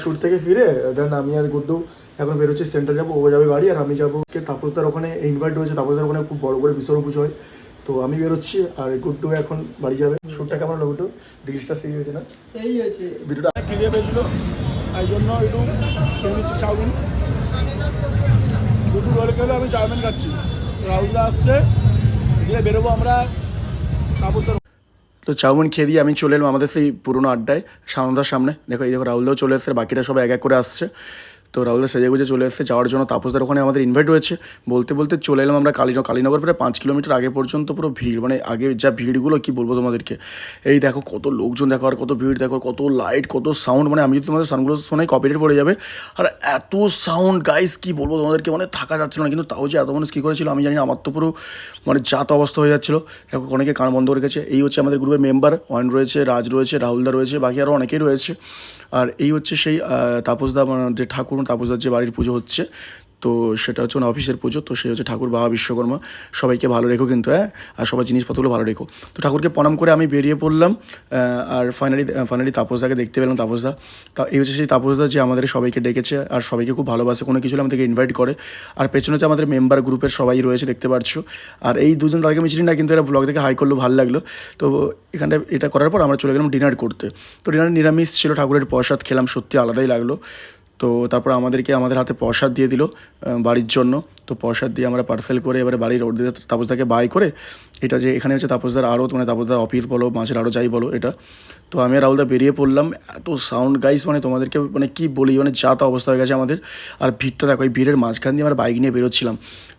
Shoot থেকে ফিরে দেন আমি আর গুড্ডু এখন বেরোচ্ছি সেন্টার যাব ও যাবে বাড়ি আর আমি যাব তাপসদার ওখানে ইনভাইট রয়েছে তাপসদার ওখানে খুব বড় করে বিশ্বরূপ পুজো হয়। তো আমি বেরোচ্ছি আর গুড্ডু এখন বাড়ি যাবে। শ্যুটটা কেমন হলো গুড্ডু? রিলসটা সেই হয়েছে না? সেই হয়েছে। ভিডিওটা খিদে পেয়েছিল তাই জন্য একটু চাউমিন। দুটো রোল খেলে আমি চাউমিন খাচ্ছি। রাহুলরা আসছে এদিকে বেরোবো আমরা কাপড় তো চাউমিন খেয়ে দিয়ে আমি চলে এলাম আমাদের সেই পুরোনো আড্ডায়, সানন্দার সামনে। দেখো, এই দেখো, রাহুলদাও চলে এসেছে, বাকিরা সবাই এক এক করে আসছে। তো রাহুলদা সেজে গুজে চলে এসেছে, যাওয়ার জন্য তাপসদার ওখানে আমাদের ইনভাইট রয়েছে। বলতে বলতে চলে এলাম আমরা কালীনগর কালীনগর, প্রায় পাঁচ কিলোমিটার আগে পর্যন্ত পুরো ভিড় মানে আগে যা ভিড়গুলো, কি বলব তোমাদেরকে? এই দেখো কত লোকজন দেখো, আর কত ভিড় দেখো, কত লাইট কত সাউন্ড মানে আমি যদি তোমাদের সাউন্ডগুলো শোনাই কপিরাইট পড়ে যাবে। আর এত সাউন্ড গাইস কি বলব তোমাদেরকে? মানে থাকা যাচ্ছিল না, কিন্তু তাও যে এত মানুষ কী করেছিল, আমি জানি আমার তো পুরো মানে জাত অবস্থা হয়ে যাচ্ছিল। দেখো অনেকে কান বন্ধ রেখেছে, এই হচ্ছে আমাদের গ্রুপের মেম্বার অয়ন রয়েছে, রাজ রয়েছে রাহুলদা রয়েছে, বাকি আরও অনেকেই রয়েছে। আর এই হচ্ছে সেই তাপসদা মানে যে ঠাকুর তাপসদার যে বাড়ির পুজো হচ্ছে, তো সেটা হচ্ছে অফিসের পুজো, তো সে হচ্ছে ঠাকুর বাবা বিশ্বকর্মা, সবাইকে ভালো রেখো কিন্তু হ্যাঁ? আর সবার জিনিসপত্রগুলো ভালো রেখো। তো ঠাকুরকে প্রণাম করে আমি বেরিয়ে পড়লাম আর ফাইনালি ফাইনালি তাপসদাকে দেখতে পেলাম তাপসদা তা এই হচ্ছে সেই তাপসদা যে আমাদের সবাইকে ডেকেছে, আর সবাইকে খুব ভালোবাসে, কোনো কিছু আমাদেরকে ইনভাইট করে। আর পেছনে হচ্ছে আমাদের মেম্বার গ্রুপের সবাই রয়েছে, দেখতে পাচ্ছ। আর এই দুজন তাদেরকে আমি চিনি না, কিন্তু এরা ব্লগ থেকে হাই করল, ভালো লাগল। তো এখানটা, এটা করার পর আমরা চলে গেলাম ডিনার করতে। তো ডিনার নিরামিষ ছিল, ঠাকুরের প্রসাদ খেলাম, সত্যি আলাদাই লাগল। তো তারপর আমাদেরকে আমাদের হাতে প্রসাদ দিয়ে দিল বাড়ির জন্য। তো প্রসাদ দিয়ে আমরা পার্সেল করে এবারে বাড়ির ওদের তাপসদাকে বাই করে, এটা যে এখানে হচ্ছে তাপসদার আরও মানে তাপসদার অফিস বলো, মাছের আরও যাই বলো এটা। তো আমি রাহুলদা বেরিয়ে পড়লাম, এত সাউন্ড গাইস মানে তোমাদেরকে মানে কি বলি মানে যা তা অবস্থা হয়ে গেছে আমাদের। আর ভিড়টা দেখো, এই ভিড়ের মাঝখান দিয়ে আমরা বাইক নিয়ে বেরোচ্ছিলাম।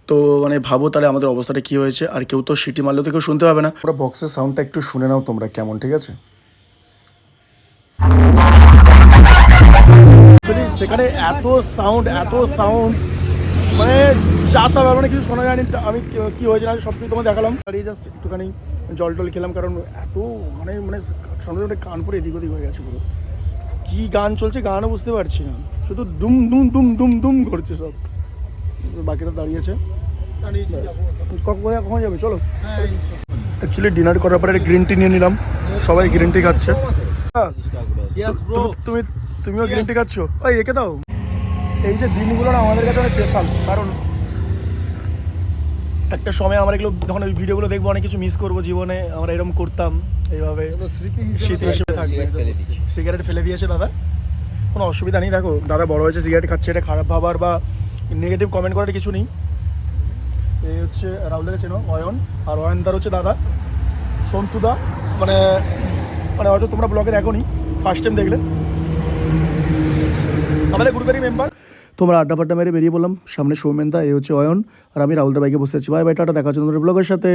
তো মানে ভাবো তাহলে আমাদের অবস্থাটা কী হয়েছে, আর কেউ তো সিটি মারলেও তো কেউ শুনতে পাবে না। পুরো বক্সের সাউন্ডটা একটু শুনে নাও তোমরা কেমন, ঠিক আছে? সেখানে এত সাউন্ড এত সাউন্ড মানে যাতা মানে কিছু শোনা যায়নি। তা আমি কি- হয়েছে না সব কিছু তোমার দেখালাম। এই জাস্ট একটুখানি জল টল খেলাম কারণ এত মানে মানে সামনে সামনে কান পরে এদিক ওদিক হয়ে গেছে পুরো। কী গান চলছে গানও বুঝতে পারছি না। শুধু দুম দুম দুম দুম দুম করছে সব। বাকিটা দাঁড়িয়েছে। কখন যাবে? চলো। অ্যাকচুয়ালি ডিনার করার পরে গ্রিন টি নিয়ে নিলাম। সবাই গ্রিন টি খাচ্ছে। হ্যাঁ। তুমি- তুমি তুমিও গ্রিন টি খাচ্ছ? ওই একে দাও। এই যে দিনগুলো না আমাদের কাছে অনেক স্পেশাল কারণ একটা সময় আমরা এগুলো যখন ওই ভিডিওগুলো দেখব অনেক কিছু মিস করব জীবনে আমরা এরকম করতাম এইভাবে স্মৃতি হিসেবে থাকবে। সিগারেট ফেলে দিয়েছে দাদা। কোনো অসুবিধা নেই দেখো দাদা বড় হয়েছে সিগারেট খাচ্ছে এটা খারাপ ভাবার বা নেগেটিভ কমেন্ট করার কিছু নেই। এই হচ্ছে রাহুলদাকে চেনো অয়ন। আর অয়ন অয়নদার হচ্ছে দাদা সন্তুদা। মানে মানে হয়তো তোমরা ব্লগে দেখো নি ফার্স্ট টাইম দেখলে। আমাদের গ্রুপেরই মেম্বার তোমরা আড্ডা ফাড্ডা মেরে বেরিয়ে বললাম সামনে সৌমেনদা এ হচ্ছে অয়ন। আর আমি রাহুলদার বাইকে বসে আছি। ভাই ভাই টাটা, দেখা হচ্ছে তোমাদের ব্লগের সাথে।